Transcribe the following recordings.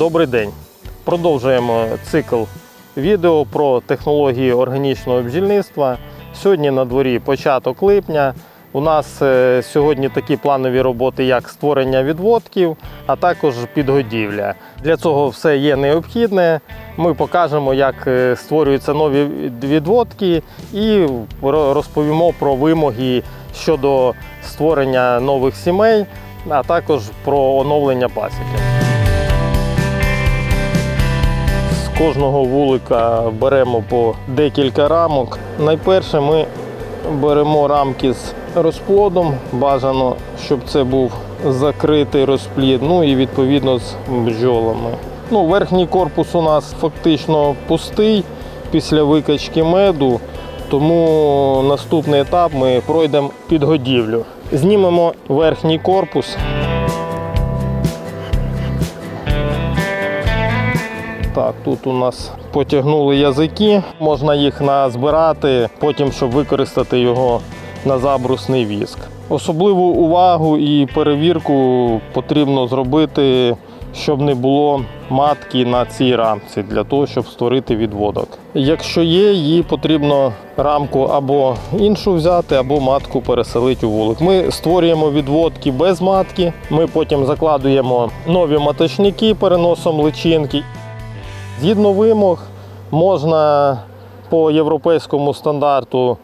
Добрий день. Продовжуємо цикл відео про технології органічного бджільництва. Сьогодні на дворі початок липня. У нас е, сьогодні такі планові роботи, як створення відводків, а також підгодівля. Для цього все є необхідне. Ми покажемо, як е, створюються нові відводки, і розповімо про вимоги щодо створення нових сімей, а також про оновлення пасіки. Кожного вулика беремо по декілька рамок. Найперше ми беремо рамки з розплодом. Бажано, щоб це був закритий розплід, ну і відповідно з бджолами. Ну, верхній корпус у нас фактично пустий після викачки меду, тому наступний етап ми пройдемо підгодівлю. Знімемо верхній корпус. Так, тут у нас потягнули язики, можна їх назбирати, потім щоб використати його на забрусний віск. Особливу увагу і перевірку потрібно зробити, щоб не було матки на цій рамці для того, щоб створити відводок. Якщо є, її потрібно рамку або іншу взяти, або матку переселити у вулик. Ми створюємо відводки без матки. Ми потім закладуємо нові маточники, переносом личинки. Згідно вимог, можна по європейському стандарту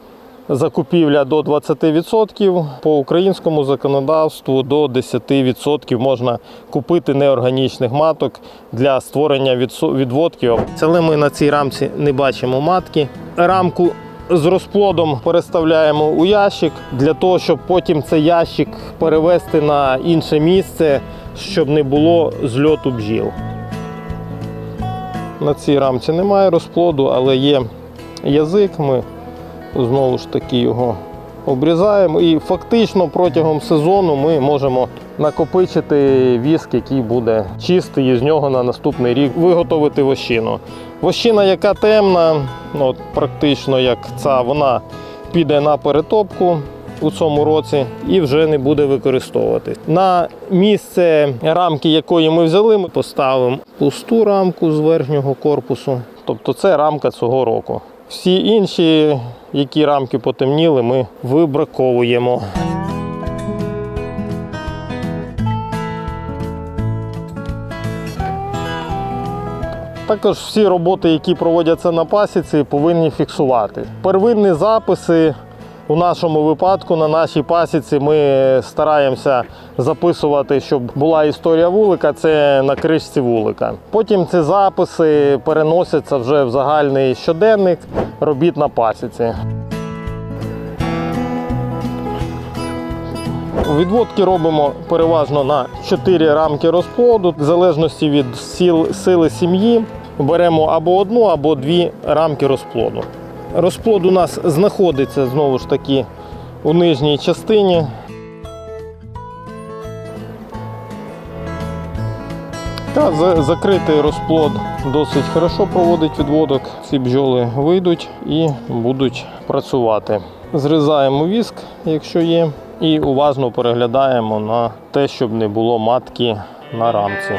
закупівля до 20%, по українському законодавству до 10% можна купити неорганічних маток для створення відводків. Але ми на цій рамці не бачимо матки. Рамку з розплодом переставляємо у ящик для того, щоб потім цей ящик перевести на інше місце, щоб не було зльоту бджіл. На цій рамці немає розплоду, але є язик. Ми знову ж таки його обрізаємо. І фактично протягом сезону ми можемо накопичити віск, який буде чистий, і з нього на наступний рік виготовити вощину. Вощина, яка темна, от практично як ця, вона піде на перетопку. У цьому році і вже не буде використовуватись. На місце рамки, якої ми взяли, ми поставимо пусту рамку з верхнього корпусу. Тобто це рамка цього року. Всі інші, які рамки потемніли, ми вибраковуємо. Також всі роботи, які проводяться на пасіці, повинні фіксувати. Первинні записи у нашому випадку на нашій пасіці ми стараємося записувати, щоб була історія вулика, це на кришці вулика. Потім ці записи переносяться вже в загальний щоденник робіт на пасіці. Відводки робимо переважно на 4 рамки розплоду, в залежності від сіл, сили сім'ї. Беремо або одну, або дві рамки розплоду. Розплод у нас знаходиться знову ж таки у нижній частині. Та закритий розплод досить хорошо проводить відводок. Ці бджоли вийдуть і будуть працювати. Зрізаємо віск, якщо є, і уважно переглядаємо на те, щоб не було матки на рамці.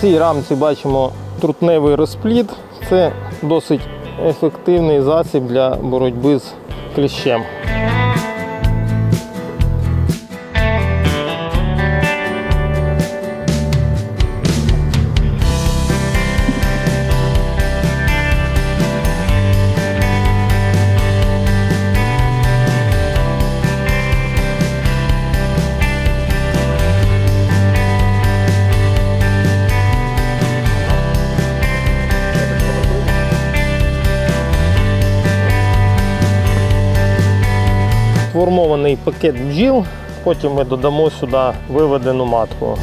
Цій рамці бачимо трутневий розплід. Це досить ефективний засіб для боротьби з кліщем. Формований пакет бджіл, потім ми додамо сюди виведену матку.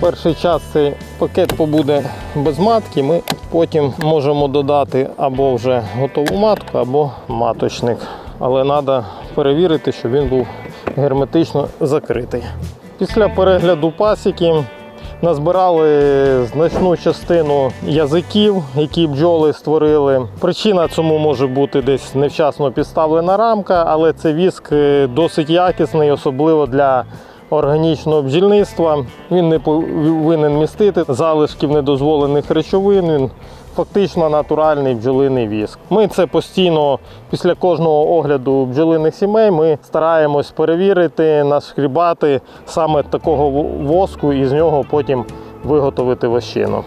Перший час цей пакет побуде без матки, ми потім можемо додати або вже готову матку, або маточник. Але треба перевірити, щоб він був герметично закритий. Після перегляду пасіки назбирали значну частину язиків, які бджоли створили. Причина цьому може бути десь невчасно підставлена рамка, але це віск е, досить якісний, особливо для органічного бджільництва. Він не повинен містити залишків недозволених речовин. Він фактично натуральний бджолиний віск. Ми це постійно після кожного огляду бджолиних сімей ми стараємось перевірити, нашкрібати саме такого воску і з нього потім виготовити вощину.